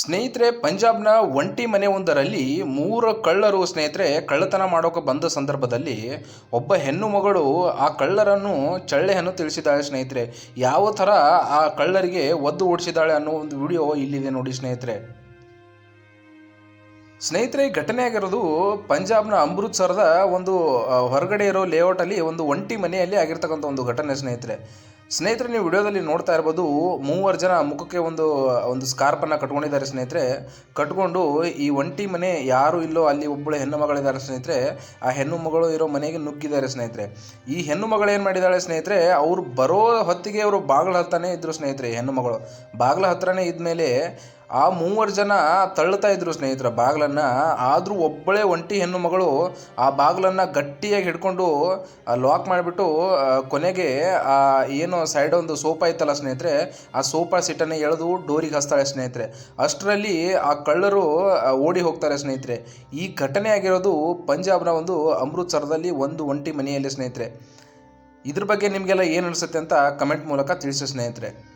ಸ್ನೇಹಿತರೆ, ಪಂಜಾಬ್ನ ಒಂಟಿ ಮನೆ ಒಂದರಲ್ಲಿ ಮೂರು ಕಳ್ಳರು ಸ್ನೇಹಿತರೆ, ಕಳ್ಳತನ ಮಾಡೋಕೆ ಬಂದ ಸಂದರ್ಭದಲ್ಲಿ ಒಬ್ಬ ಹೆಣ್ಣು ಮಗಳು ಆ ಕಳ್ಳರನ್ನು ಚಳ್ಳೆಯನ್ನು ತಿಳಿಸಿದ್ದಾಳೆ ಸ್ನೇಹಿತರೆ. ಯಾವ ಥರ ಆ ಕಳ್ಳರಿಗೆ ಒದ್ದು ಓಡಿಸಿದ್ದಾಳೆ ಅನ್ನೋ ಒಂದು ವಿಡಿಯೋ ಇಲ್ಲಿದೆ ನೋಡಿ ಸ್ನೇಹಿತರೆ. ಸ್ನೇಹಿತರೆ ಘಟನೆ ಆಗಿರೋದು ಪಂಜಾಬ್ನ ಅಮೃತ್ಸರದ ಒಂದು ಹೊರಗಡೆ ಇರೋ ಲೇಔಟಲ್ಲಿ ಒಂದು ಒಂಟಿ ಮನೆಯಲ್ಲಿ ಆಗಿರ್ತಕ್ಕಂಥ ಒಂದು ಘಟನೆ ಸ್ನೇಹಿತರೆ. ಸ್ನೇಹಿತರೆ, ನೀವು ವಿಡಿಯೋದಲ್ಲಿ ನೋಡ್ತಾ ಇರ್ಬೋದು, ಮೂವರು ಜನ ಮುಖಕ್ಕೆ ಒಂದು ಒಂದು ಸ್ಕಾರ್ಪನ್ನು ಕಟ್ಕೊಂಡಿದ್ದಾರೆ ಸ್ನೇಹಿತರೆ. ಕಟ್ಕೊಂಡು ಈ ಒಂಟಿ ಮನೆ ಯಾರು ಇಲ್ಲೋ ಅಲ್ಲಿ ಒಬ್ಬಳು ಹೆಣ್ಣು ಮಗಳಿದ್ದಾರೆ ಸ್ನೇಹಿತರೆ. ಆ ಹೆಣ್ಣು ಮಗಳು ಇರೋ ಮನೆಗೆ ನುಗ್ಗಿದ್ದಾರೆ ಸ್ನೇಹಿತರೆ. ಈ ಹೆಣ್ಣು ಮಗಳು ಏನು ಮಾಡಿದ್ದಾಳೆ ಸ್ನೇಹಿತರೆ, ಅವ್ರು ಬರೋ ಹೊತ್ತಿಗೆ ಅವರು ಬಾಗಿಲ ಹತ್ತಾನೆ ಇದ್ದರು ಸ್ನೇಹಿತರೆ ಹೆಣ್ಣು ಮಗಳು. ಬಾಗಿಲ ಹತ್ರನೇ ಇದ್ಮೇಲೆ ಆ ಮೂವರು ಜನ ತಳ್ಳುತ್ತಾ ಇದ್ರು ಸ್ನೇಹಿತರ ಬಾಗಿಲನ್ನು. ಆದರೂ ಒಬ್ಬಳೇ ಒಂಟಿ ಹೆಣ್ಣು ಮಗಳು ಆ ಬಾಗಿಲನ್ನು ಗಟ್ಟಿಯಾಗಿ ಹಿಡ್ಕೊಂಡು ಲಾಕ್ ಮಾಡಿಬಿಟ್ಟು ಕೊನೆಗೆ, ಆ, ಏನು ಸೈಡ್ ಒಂದು ಸೋಫಾ ಇತ್ತಲ್ಲ ಸ್ನೇಹಿತರೆ, ಆ ಸೋಫಾ ಸಿಟ್ಟನ್ನು ಎಳೆದು ಡೋರಿಗೆ ಹಸ್ತಾಳೆ ಸ್ನೇಹಿತರೆ. ಅಷ್ಟರಲ್ಲಿ ಆ ಕಳ್ಳರು ಓಡಿ ಹೋಗ್ತಾರೆ ಸ್ನೇಹಿತರೆ. ಈ ಘಟನೆ ಆಗಿರೋದು ಪಂಜಾಬ್ನ ಒಂದು ಅಮೃತ್ಸರದಲ್ಲಿ ಒಂದು ಒಂಟಿ ಮನೆಯಲ್ಲಿ ಸ್ನೇಹಿತರೆ. ಇದ್ರ ಬಗ್ಗೆ ನಿಮಗೆಲ್ಲ ಏನು ಅನಿಸುತ್ತೆ ಅಂತ ಕಮೆಂಟ್ ಮೂಲಕ ತಿಳಿಸಿ ಸ್ನೇಹಿತರೆ.